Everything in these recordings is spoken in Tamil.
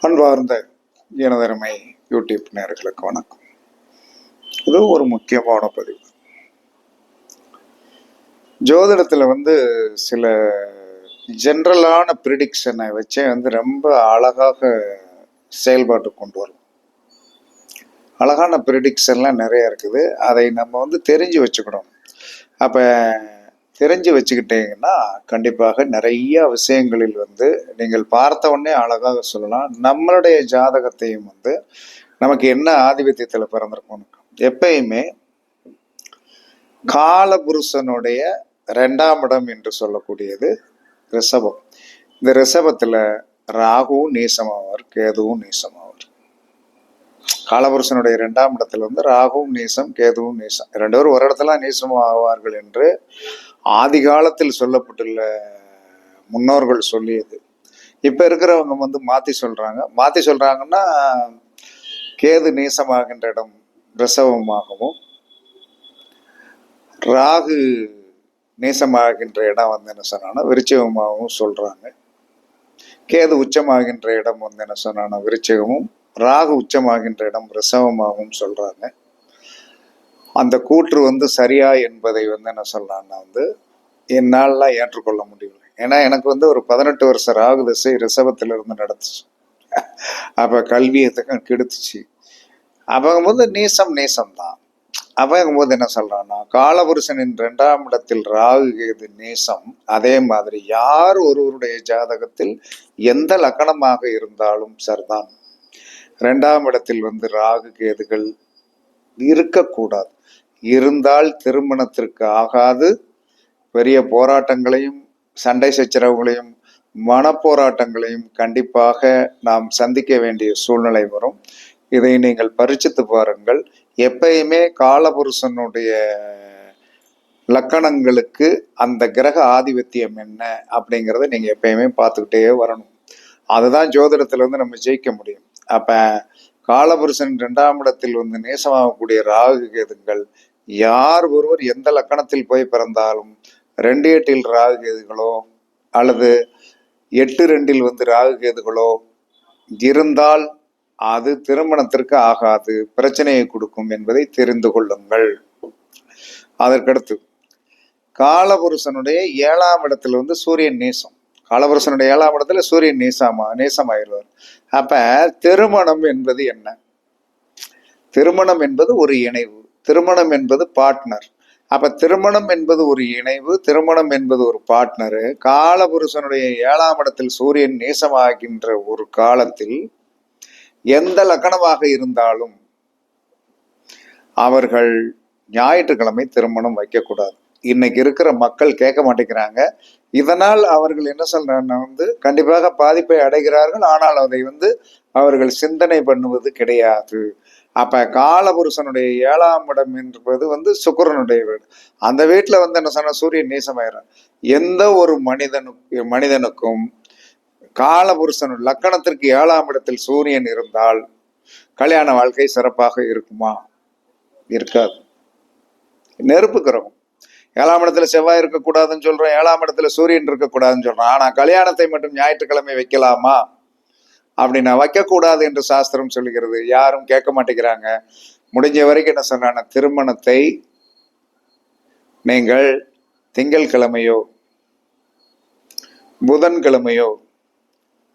அன்பார்ந்த எனதருமை யூடியூப் நேர்களுக்கு வணக்கம். இது ஒரு முக்கியமான பதிவு. ஜோதிடத்தில் வந்து சில ஜென்ரலான ப்ரிடிக்ஷனை வச்சே வந்து ரொம்ப அழகாக செயல்பாட்டு கொண்டு வரும். அழகான ப்ரிடிக்ஷன்லாம் நிறைய இருக்குது. அதை நம்ம வந்து தெரிஞ்சு வச்சுக்கணும். அப்போ தெரிஞ்சு வச்சுக்கிட்டீங்கன்னா கண்டிப்பாக நிறைய விஷயங்களில் வந்து நீங்கள் பார்த்த உடனே அழகாக சொல்லலாம். நம்மளுடைய ஜாதகத்தையும் வந்து நமக்கு என்ன ஆதிபத்தியத்தில் பிறந்திருக்கும் எப்பயுமே காலபுருஷனுடைய ரெண்டாம் இடம் என்று சொல்லக்கூடியது ரிஷபம். இந்த ரிஷபத்தில் ராகுவும் நீசமாவார் கேதுவும் நீசமாவார். காலபுருஷனுடைய இரண்டாம் இடத்துல வந்து ராகுவும் நீசம் கேதுவும் நீசம். ரெண்டு பேரும் ஒரு இடத்துல நீசம் ஆவார்கள் என்று ஆதி காலத்தில் சொல்லப்பட்டுள்ள முன்னோர்கள் சொல்லியது. இப்ப இருக்கிறவங்க வந்து மாத்தி சொல்றாங்க. மாத்தி சொல்றாங்கன்னா கேது நீசமாகின்ற இடம் ரிசவமாகவும் ராகு நீசமாகின்ற இடம் வந்து என்ன சொன்னான்னா விருச்சகமாகவும் சொல்றாங்க. கேது உச்சமாகின்ற இடம் வந்து என்ன சொன்னான்னா விருச்சகமும் ராகு உச்சமாகின்ற இடம் ரிசவமாகவும் சொல்கிறாங்க அந்த கூற்று வந்து சரியா என்பதை வந்து என்ன சொல்லலாம்னா வந்து என்னாலலாம் ஏற்றுக்கொள்ள முடியல. ஏன்னா எனக்கு வந்து ஒரு பதினெட்டு வருஷம் ராகு திசை ரிசவத்திலிருந்து நடந்துச்சு. அப்போ கல்வியத்துக்கும் கெடுத்துச்சு. அப்பங்கும்போது நீசம் நீசம் தான் அப்பங்கும்போது என்ன சொல்கிறான்னா காலபுருஷனின் ரெண்டாம் இடத்தில் ராகு கேது நீசம் அதே மாதிரி யார் ஒருவருடைய ஜாதகத்தில் எந்த லக்கணமாக இருந்தாலும் சரிதான். ரெண்டாம் இடத்தில் வந்து ராகு கேதுகள் இருக்கக்கூடாது. இருந்தால் திருமணத்திற்கு ஆகாது. பெரிய போராட்டங்களையும் சண்டை சச்சரவுகளையும் மனப்போராட்டங்களையும் கண்டிப்பாக நாம் சந்திக்க வேண்டிய சூழ்நிலை வரும். இதை நீங்கள் பரிச்சித்து பாருங்கள். எப்பயுமே காலபுருஷனுடைய லக்கணங்களுக்கு அந்த கிரக ஆதிபத்தியம் என்ன அப்படிங்கிறத நீங்கள் எப்பயுமே பார்த்துக்கிட்டே வரணும். அதுதான் ஜோதிடத்தில் வந்து நம்ம ஜெயிக்க முடியும். அப்ப காலபுருஷன் இரண்டாம் இடத்தில் வந்து நேசமாகக்கூடிய ராகு கேதுங்கள் யார் ஒருவர் எந்த லக்கணத்தில் போய் பிறந்தாலும் ரெண்டு எட்டில் ராகு கேதுகளோ அல்லது எட்டு ரெண்டில் வந்து ராகு கேதுகளோ இருந்தால் அது திருமணத்திற்கு ஆகாது பிரச்சனையை கொடுக்கும் என்பதை தெரிந்து கொள்ளுங்கள். அதற்கடுத்து காலபுருஷனுடைய ஏழாம் இடத்துல வந்து சூரியன் நேசம். காலபுருஷனுடைய ஏழாம் இடத்துல சூரியன் நேசமா நேசமாயிருவார் அப்ப திருமணம் என்பது என்ன? திருமணம் என்பது ஒரு இணைவு. திருமணம் என்பது பார்ட்னர் அப்ப திருமணம் என்பது ஒரு இணைவு திருமணம் என்பது ஒரு பார்ட்னரு காலபுருஷனுடைய ஏழாம் இடத்தில் சூரியன் நேசமாகின்ற ஒரு காலத்தில் எந்த லக்கணமாக இருந்தாலும் அவர்கள் ஞாயிற்றுக்கிழமை திருமணம் வைக்கக்கூடாது. இன்னைக்கு இருக்கிற மக்கள் கேட்க மாட்டேங்கிறாங்க. இதனால் அவர்கள் என்ன சொல்றாங்க வந்து கண்டிப்பாக பாதிப்பை அடைகிறார்கள். ஆனால் அதை வந்து அவர்கள் சிந்தனை பண்ணுவது கிடையாது. அப்ப காலபுருஷனுடைய ஏழாம் இடம் என்பது வந்து சுக்கரனுடைய வீடு. அந்த வீட்டில் வந்து என்ன சொன்ன சூரியன் நீசமாயிரம் எந்த ஒரு மனிதனு மனிதனுக்கும் காலபுருஷன் லக்கணத்திற்கு ஏழாம் இடத்தில் சூரியன் இருந்தால் கல்யாண வாழ்க்கை சிறப்பாக இருக்குமா? இருக்காது. நெருப்பு கிரகம். ஏழாம் இடத்துல செவ்வாய் இருக்கக்கூடாதுன்னு சொல்றோம் ஏழாம் இடத்துல சூரியன் இருக்கக்கூடாதுன்னு சொல்றோம். ஆனா கல்யாணத்தை மட்டும் ஞாயிற்றுக்கிழமை வைக்கலாமா? அப்படின்னா வைக்கக்கூடாது என்று சாஸ்திரம் சொல்லுகிறது. யாரும் கேட்க மாட்டேங்கிறாங்க. முடிஞ்ச வரைக்கும் என்ன சொன்னான திருமணத்தை நீங்கள் திங்கள்கிழமையோ புதன்கிழமையோ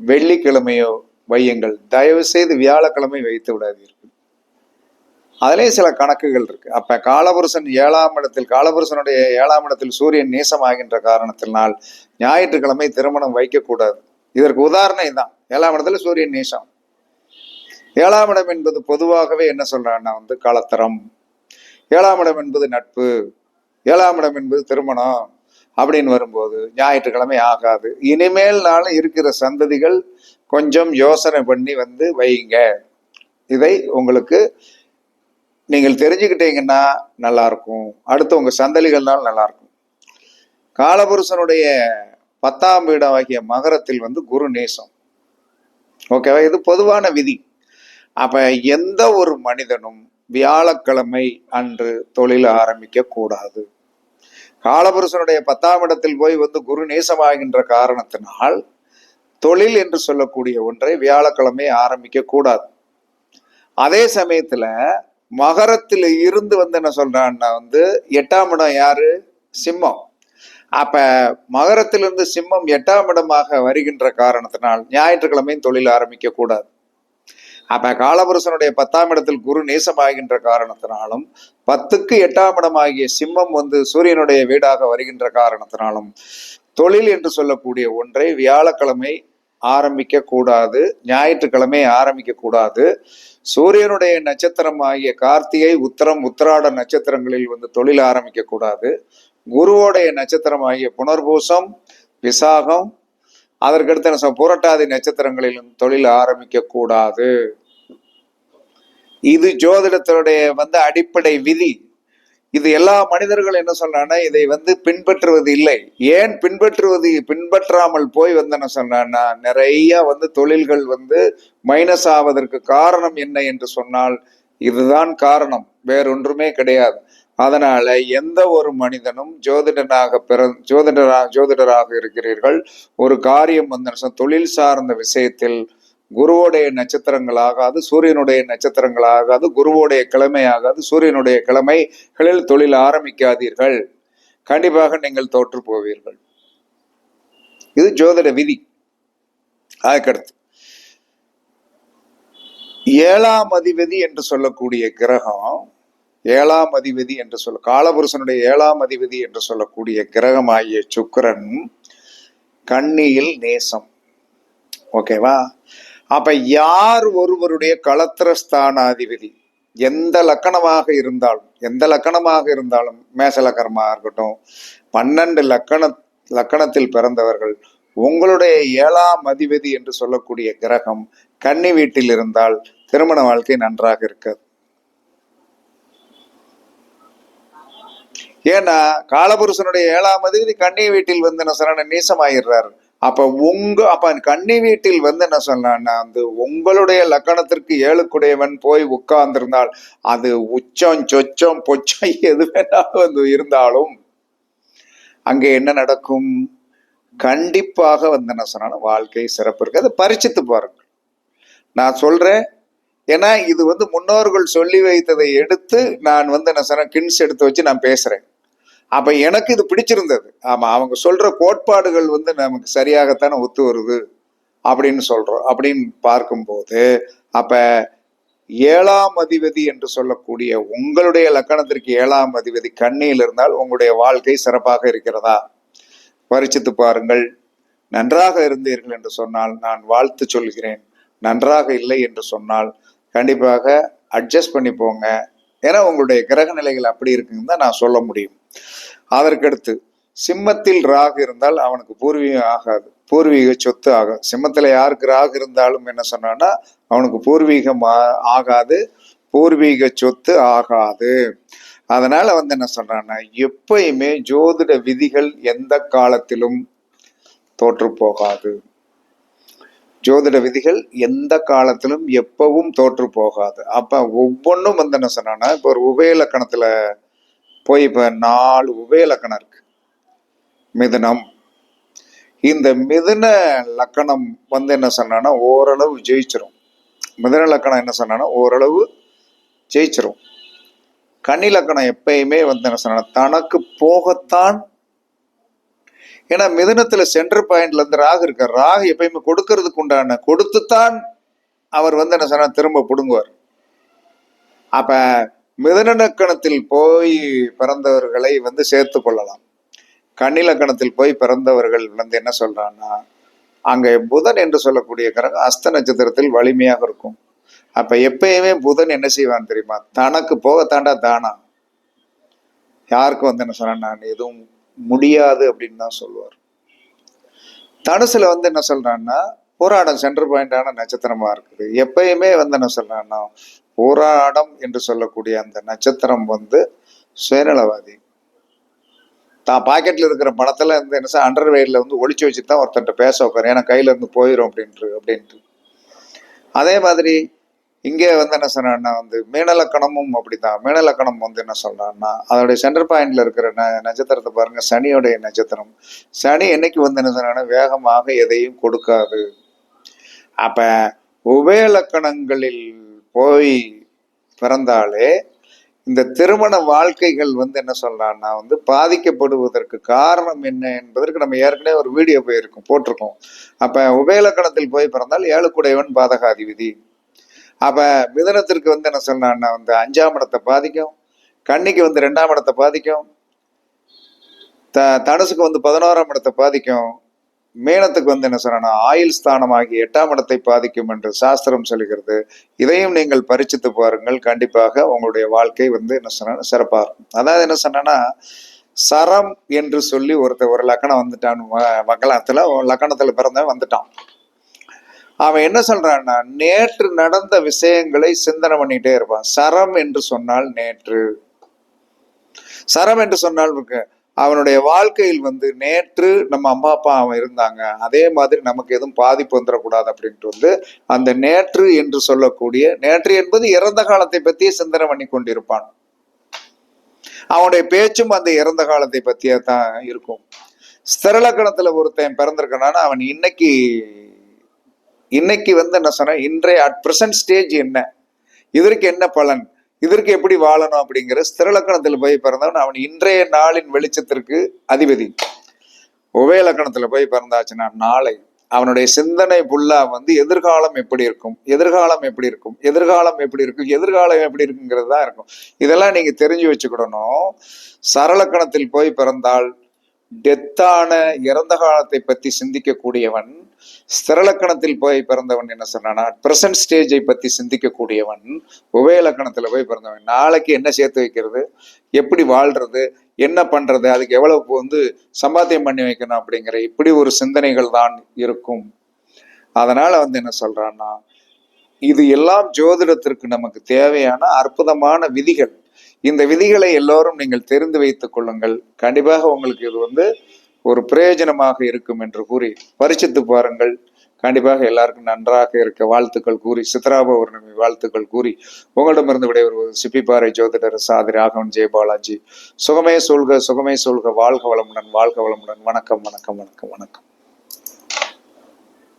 வெள்ளிக்கிழமையோ வையுங்கள். தயவு செய்து வியாழக்கிழமை வைத்து விடாதீர்கள். அதுலேயும் சில கணக்குகள் இருக்கு. அப்ப காலபுருஷன் ஏழாம் இடத்தில் காலபுருஷனுடைய ஏழாம் இடத்தில் சூரியன் நேசமாகின்ற காரணத்தினால் ஞாயிற்றுக்கிழமை திருமணம் வைக்கக்கூடாது. இதற்கு உதாரணம் இதுதான் ஏழாம் இடத்துல சூரியன் நேசம். ஏழாம் இடம் என்பது பொதுவாகவே என்ன சொல்றான்னா வந்து காலத்தரம் ஏழாம் இடம் என்பது நட்பு. ஏழாம் இடம் என்பது திருமணம் அப்படின்னு வரும்போது ஞாயிற்றுக்கிழமை ஆகாது. இனிமேல் நாளும் இருக்கிற சந்ததிகள் கொஞ்சம் யோசனை பண்ணி வந்து வைங்க இதை உங்களுக்கு நீங்கள் தெரிஞ்சுக்கிட்டீங்கன்னா நல்லா இருக்கும் அடுத்து உங்க சந்ததிகள்னாலும் நல்லா இருக்கும் காலபுருஷனுடைய பத்தாம் வீடம் ஆகிய மகரத்தில் வந்து குரு நேசம். ஓகேவா? இது பொதுவான விதி. அப்ப எந்த ஒரு மனிதனும் வியாழக்கிழமை அன்று தொழில் ஆரம்பிக்க கூடாது. காலபுருஷனுடைய பத்தாம் இடத்தில் போய் வந்து குரு நேசமாகின்ற காரணத்தினால் தொழில் என்று சொல்லக்கூடிய ஒன்றை வியாழக்கிழமை ஆரம்பிக்க கூடாது. அதே சமயத்துல மகரத்தில் இருந்து வந்து என்ன சொல்றான்னா வந்து எட்டாம் இடம் யாரு? சிம்மம். அப்ப மகரத்திலிருந்து சிம்மம் எட்டாம் இடமாக வருகின்ற காரணத்தினால் ஞாயிற்றுக்கிழமையும் தொழில் ஆரம்பிக்க கூடாது. அப்ப காலபுருஷனுடைய பத்தாம் இடத்தில் குரு நேசமாகின்ற காரணத்தினாலும் பத்துக்கு எட்டாம் இடமாகிய சிம்மம் வந்து சூரியனுடைய வீடாக வருகின்ற காரணத்தினாலும் தொழில் என்று சொல்லக்கூடிய ஒன்றை வியாழக்கிழமை ஆரம்பிக்க கூடாது ஞாயிற்றுக்கிழமை ஆரம்பிக்க கூடாது சூரியனுடைய நட்சத்திரம் ஆகிய கார்த்திகை உத்தரம் உத்திராட நட்சத்திரங்களில் வந்து தொழில் ஆரம்பிக்க கூடாது குருவோடைய நட்சத்திரம் ஆகிய புனர்பூசம் விசாகம் அதற்கடுத்து என்ன புரட்டாதி நட்சத்திரங்களிலும் தொழில் ஆரம்பிக்க கூடாது இது ஜோதிடத்தினுடைய வந்து அடிப்படை விதி. இது எல்லா மனிதர்கள் என்ன சொல்றாங்கன்னா இதை வந்து பின்பற்றுவது இல்லை. ஏன் பின்பற்றுவது? பின்பற்றாமல் போய் வந்து என்ன சொல்றான்னா நிறைய வந்து தொழில்கள் வந்து மைனஸ் ஆவதற்கு காரணம் என்ன என்று சொன்னால் இதுதான் காரணம். வேறொன்றுமே கிடையாது. அதனால எந்த ஒரு மனிதனும் ஜோதிடனாக பிற ஜோதிடராக ஜோதிடராக இருக்கிறீர்கள். ஒரு காரியம் வந்து தொழில் சார்ந்த விஷயத்தில் குருவோடைய நட்சத்திரங்கள் ஆகாது சூரியனுடைய நட்சத்திரங்கள் ஆகாது குருவோடைய கிழமை ஆகாது சூரியனுடைய கிழமைகளில் தொழில் ஆரம்பிக்காதீர்கள். கண்டிப்பாக நீங்கள் தோற்று போவீர்கள். இது ஜோதிட விதி. அதுக்கடுத்து ஏழாம் அதிபதி என்று சொல்லக்கூடிய கிரகம் ஏழாம் அதிபதி என்று சொல்ல காலபுருஷனுடைய ஏழாம் அதிபதி என்று சொல்லக்கூடிய கிரகமாகிய சுக்கரன் கன்னியில் நேசம். ஓகேவா? அப்ப யார் ஒருவருடைய களத்திரஸ்தானாதிபதி? எந்த லக்கணமாக இருந்தாலும் எந்த லக்கணமாக இருந்தாலும் மேச லக்கணமாக இருக்கட்டும் பன்னெண்டு லக்கண லக்கணத்தில் பிறந்தவர்கள் உங்களுடைய ஏழாம் அதிபதி என்று சொல்லக்கூடிய கிரகம் கன்னி வீட்டில் இருந்தால் திருமண வாழ்க்கை நன்றாக இருக்காது. ஏன்னா காலபுருஷனுடைய ஏழாம் அதிபதி கன்னி வீட்டில் வந்து என்ன நீசமாயிடுறாரு. அப்ப உங்க அப்ப கன்னி வீட்டில் வந்து என்ன சொன்னான்னா வந்து உங்களுடைய லக்கணத்திற்கு ஏழுக்குடையவன் போய் உட்கார்ந்திருந்தால் அது உச்சம் சொச்சம் பொச்சம் எது வேணாலும் வந்து இருந்தாலும் அங்கே என்ன நடக்கும்? கண்டிப்பாக வந்து என்ன சொன்னாலும் வாழ்க்கை சிறப்பு இருக்கு. அதை பரிச்சித்து பாருங்கள். நான் சொல்றேன் ஏன்னா இது வந்து முன்னோர்கள் சொல்லி வைத்ததை எடுத்து நான் வந்து என்ன சொன்னேன் கின்ஸ் எடுத்து வச்சு நான் பேசுறேன். அப்ப எனக்கு இது பிடிச்சிருந்தது. ஆமா அவங்க சொல்ற கோட்பாடுகள் வந்து நமக்கு சரியாகத்தானே ஒத்து வருது அப்படின்னு சொல்றோம். அப்படின்னு பார்க்கும்போது அப்ப ஏழாம் அதிபதி என்று சொல்லக்கூடிய உங்களுடைய லக்கணத்திற்கு ஏழாம் அதிபதி கண்ணியில் இருந்தால் உங்களுடைய வாழ்க்கை சிறப்பாக இருக்கிறதா? பரிச்சித்து பாருங்கள். நன்றாக இருந்தீர்கள் என்று சொன்னால் நான் வாழ்த்து சொல்கிறேன். நன்றாக இல்லை என்று சொன்னால் கண்டிப்பாக அட்ஜஸ்ட் பண்ணி போங்க ஏன்னா உங்களுடைய கிரக நிலைகள் அப்படி இருக்குன்னு தான் நான் சொல்ல முடியும். அதற்கடுத்து சிம்மத்தில் ராகு இருந்தால் அவனுக்கு பூர்வீகம் ஆகாது. பூர்வீக சொத்து ஆகும் சிம்மத்தில் யாருக்கு ராகு இருந்தாலும் என்ன சொன்னான்னா அவனுக்கு பூர்வீகம் ஆகாது. பூர்வீக சொத்து ஆகாது. அதனால வந்து என்ன சொல்றான்னா எப்பயுமே ஜோதிட விதிகள் எந்த காலத்திலும் தோற்று போகாது. ஜோதிட விதிகள் எந்த காலத்திலும் எப்பவும் தோற்று போகாது. அப்ப ஒவ்வொன்றும் வந்து என்ன சொன்னான்னா இப்போ ஒரு உபயலக்கணத்துல போய் இப்போ நாலு உபயலக்கணம் இருக்கு. மிதுனம். இந்த மிதுன லக்கணம் வந்து என்ன சொன்னா ஓரளவு ஜெயிச்சிரும். மிதுன லக்கணம் என்ன சொன்னா ஓரளவு ஜெயிச்சிரும். கன்னி லக்கணம் எப்பயுமே வந்து என்ன சொன்னா தனக்கு போகத்தான். ஏன்னா மிதுனத்துல சென்டர் பாயிண்ட்ல இருந்து ராகு இருக்கார். ராகு எப்பயுமே கொடுக்கறதுக்கு உண்டான கொடுத்துத்தான் அவர் வந்து என்ன சொன்னா திரும்ப பிடுங்குவார். அப்ப மிதனக்கணத்தில் போய் பிறந்தவர்களை வந்து சேர்த்து கொள்ளலாம். கண்ணிலக்கணத்தில் போய் பிறந்தவர்கள் வந்து என்ன சொல்றான்னா அங்க புதன் என்று சொல்லக்கூடிய கிரகம் அஸ்த நட்சத்திரத்தில் வலிமையாக இருக்கும். அப்ப எப்பயுமே புதன் என்ன செய்வான் தெரியுமா? தனக்கு போகத்தாண்டா தானா? யாருக்கும் வந்து என்ன சொன்னா நான் எதுவும் முடியாது அப்படின்னு தான் சொல்லுவார். தனுசுல வந்து என்ன சொல்றான்னா போராடம் சென்டர் பாயிண்டான நட்சத்திரமா இருக்குது. எப்பயுமே வந்து என்ன சொல்றான்னா போராடம் என்று சொல்லக்கூடிய அந்த நட்சத்திரம் வந்து சுயநலவாதி. தான் பாக்கெட்ல இருக்கிற பணத்துல இருந்து என்ன சார் அண்டர் வந்து ஒழிச்சு வச்சு தான் ஒருத்தன்ட்ட பேச உட்காரு. ஏன்னா கையில இருந்து போயிடும் அப்படின்ட்டு அப்படின்ட்டு. அதே மாதிரி இங்கே வந்து என்ன சொன்னான்னா வந்து மீனலக்கணமும் அப்படிதான் மீனலக்கணம் வந்து என்ன சொல்றான்னா அதோடைய சென்டர் பாயிண்ட்ல இருக்கிற ந நட்சத்திரத்தை பாருங்க சனியோடைய நட்சத்திரம். சனி என்னைக்கு வந்து என்ன சொன்னா வேகமாக எதையும் கொடுக்காது. அப்ப உபயலக்கணங்களில் போய் பிறந்தாலே இந்த திருமண வாழ்க்கைகள் வந்து என்ன சொல்லலாம்னா வந்து பாதிக்கப்படுவதற்கு காரணம் என்ன என்பதற்கு நம்ம ஏற்கனவே ஒரு வீடியோ போயிருக்கோம் போட்டிருக்கோம். அப்போ உபயலக்கணத்தில் போய் பிறந்தால் ஏழுக்குடையவன் பாதகாதிபதி. அப்போ மிதனத்திற்கு வந்து என்ன சொல்லலாம்னா வந்து அஞ்சாம் இடத்தை பாதிக்கும் கன்னிக்கு வந்து ரெண்டாம் இடத்தை பாதிக்கும் த தனுசுக்கு வந்து பதினோராம் இடத்தை பாதிக்கும் மீனத்துக்கு வந்து என்ன சொன்னா ஆயுள் ஸ்தானமாகி எட்டாம் இடத்தை பாதிக்கும் என்று சாஸ்திரம் சொல்கிறது. இதையும் நீங்கள் பரிச்சித்து பாருங்கள். கண்டிப்பாக உங்களுடைய வாழ்க்கை வந்து என்ன சொன்னா சிறப்பாக இருக்கும். அதாவது என்ன சொன்னா சரம் என்று சொல்லி ஒருத்தர் ஒரு லக்கணம் வந்துட்டான். மங்களத்துல லக்கணத்துல பிறந்தவன் வந்துட்டான். அவன் என்ன சொல்றான்னா நேற்று நடந்த விஷயங்களை சிந்தனை பண்ணிட்டே இருப்பான். சரம் என்று சொன்னால் நேற்று. சரம் என்று சொன்னால் இருக்கு. அவனுடைய வாழ்க்கையில் வந்து நேற்று நம்ம அம்மா அப்பா அவன் இருந்தாங்க. அதே மாதிரி நமக்கு எதுவும் பாதிப்பு வந்துடக்கூடாது அப்படின்ட்டு வந்து அந்த நேற்று என்று சொல்லக்கூடிய நேற்று என்பது இறந்த காலத்தை பற்றியே சிந்தனை பண்ணி கொண்டிருப்பான். அவனுடைய பேச்சும் அந்த இறந்த காலத்தை பற்றியே தான் இருக்கும். ஸ்திரலக்கணத்துல ஒருத்தன் பிறந்திருக்கனால அவன் இன்னைக்கு இன்னைக்கு வந்து என்ன சொன்ன இன்றைய அட் ப்ரெசன்ட் ஸ்டேஜ் என்ன? இதற்கு என்ன பலன்? இதற்கு எப்படி வாழணும் அப்படிங்கிற ஸ்திரலக்கணத்தில் போய் பிறந்தவன் அவன் இன்றைய நாளின் வெளிச்சத்திற்கு அதிபதி. உபயலக்கணத்துல போய் பிறந்தாச்சுன்னா நாளை அவனுடைய சிந்தனை புல்லா வந்து எதிர்காலம் எப்படி இருக்கும்? எதிர்காலம் எப்படி இருக்கும்? எதிர்காலம் எப்படி இருக்கும்? எதிர்காலம் எப்படி இருக்குங்கிறது தான் இருக்கும். இதெல்லாம் நீங்க தெரிஞ்சு வச்சுக்கிடணும். சரலக்கணத்தில் போய் பிறந்தால் டெத்தான இறந்த காலத்தை பத்தி சிந்திக்கக்கூடியவன் ஸ்திரலக்கணத்தில் போய் பிறந்தவன் என்ன சொன்னானா பிரசன்ட் ஸ்டேஜை பத்தி சிந்திக்கக்கூடியவன் உபயலக்கணத்துல போய் பிறந்தவன். நாளைக்கு என்ன சேர்த்து வைக்கிறது? எப்படி வாழ்றது? என்ன பண்றது? அதுக்கு எவ்வளவு வந்து சம்பாத்தியம் பண்ணி வைக்கணும் அப்படிங்கிற இப்படி ஒரு சிந்தனைகள் தான் இருக்கும். அதனால வந்து என்ன சொல்றான்னா இது எல்லாம் ஜோதிடத்திற்கு நமக்கு தேவையான அற்புதமான விதிகள். இந்த விதிகளை எல்லோரும் நீங்கள் தெரிந்து வைத்துக் கொள்ளுங்கள். கண்டிப்பாக உங்களுக்கு இது வந்து ஒரு பிரயோஜனமாக இருக்கும் என்று கூறி பரிசித்து பாருங்கள். கண்டிப்பாக எல்லாருக்கும் நன்றாக இருக்க வாழ்த்துக்கள் கூறி சித்ரா பௌர்ணமி வாழ்த்துக்கள் கூறி உங்களிடமிருந்து விடைபெறுவது சிப்பிப்பாறை ஜோதிடர் சாதி ராகவன் ஜெயபாலாஜி சுகமே சொல்க சுகமே சொல்க வாழ்க வளமுடன் வாழ்க வளமுடன். வணக்கம் வணக்கம் வணக்கம் வணக்கம்.